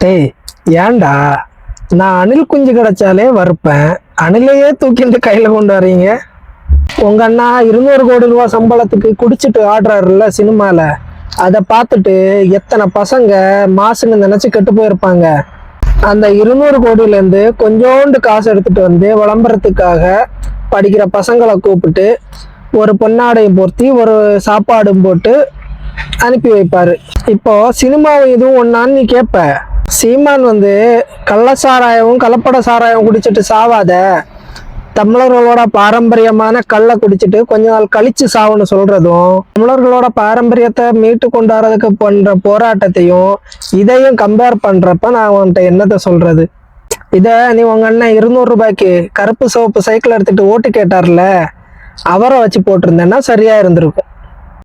டேய் ஏன்டா? நான் அணில் குஞ்சு கிடைச்சாலே வறுப்பேன். அணிலையே தூக்கிட்டு கையில் கொண்டு வரீங்க உங்க அண்ணா இருநூறு கோடி ரூபா சம்பளத்துக்கு குடிச்சிட்டு ஆடுறாருல்ல சினிமாவில் அதை பார்த்துட்டு எத்தனை பசங்க மாசுன்னு நினச்சி கெட்டு போயிருப்பாங்க. அந்த இருநூறு கோடியிலேருந்து கொஞ்சோண்டு காசு எடுத்துட்டு வந்து விளம்பரத்துக்காக படிக்கிற பசங்களை கூப்பிட்டு ஒரு பொன்னாடையும் பொருத்தி ஒரு சாப்பாடும் போட்டு அனுப்பி வைப்பாரு. இப்போ சினிமாவும் இதுவும் ஒன்னான்னு நீ கேட்ப சீமான் வந்து கள்ள சாராயமும் கலப்பட சாராயம் குடிச்சிட்டு சாவாத. தமிழர்களோட பாரம்பரியமான கல்லை குடிச்சிட்டு கொஞ்ச நாள் கழிச்சு சாவுன்னு சொல்றதும் தமிழர்களோட பாரம்பரியத்தை மீட்டு கொண்டாடுறதுக்கு பண்ற போராட்டத்தையும் இதையும் கம்பேர் பண்றப்ப நான் உன்கிட்ட என்னத்தை சொல்றது? இதை நீ உங்க அண்ணன் இருநூறு ரூபாய்க்கு கருப்பு சிவப்பு சைக்கிள் எடுத்துட்டு ஓட்டு கேட்டார்ல அவரை வச்சு போட்டிருந்தேன்னா சரியா இருந்திருக்கும்.